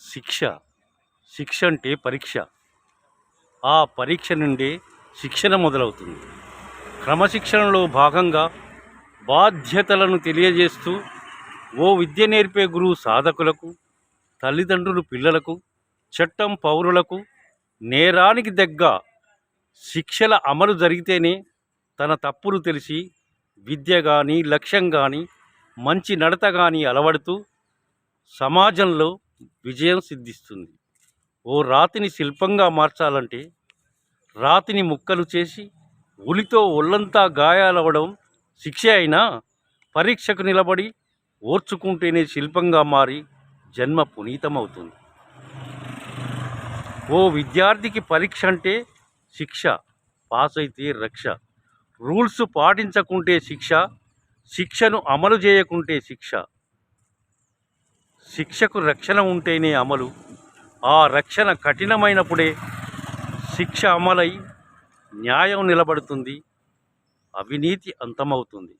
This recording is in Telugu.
శిక్ష శిక్ష అంటే పరీక్ష. ఆ పరీక్ష నుండి శిక్షణ మొదలవుతుంది. క్రమశిక్షణలో భాగంగా బాధ్యతలను తెలియజేస్తూ ఓ విద్య నేర్పే గురువు సాధకులకు తల్లిదండ్రులు పిల్లలకు చట్టం పౌరులకు నేరానికి దగ్గ శిక్షల అమలు జరిగితేనే తన తప్పులు తెలిసి విద్య కానీ లక్ష్యం కానీ మంచి నడత కానీ అలవడుతూ సమాజంలో విజయం సిద్ధిస్తుంది. ఓ రాతిని శిల్పంగా మార్చాలంటే రాతిని ముక్కలు చేసి ఉలితో ఒళ్ళంతా గాయాలవ్వడం శిక్ష అయినా పరీక్షకు నిలబడి ఓర్చుకుంటేనే శిల్పంగా మారి జన్మ పునీతమవుతుంది. ఓ విద్యార్థికి పరీక్ష అంటే శిక్ష పాస్ అయితే రక్ష. రూల్స్ పాటించకుంటే శిక్ష శిక్షను అమలు చేయకుంటే శిక్ష. శిక్షకు రక్షణ ఉంటేనే అమలు. ఆ రక్షణ కఠినమైనప్పుడే శిక్ష అమలై న్యాయం నిలబడుతుంది. అవినీతి అంతమవుతుంది.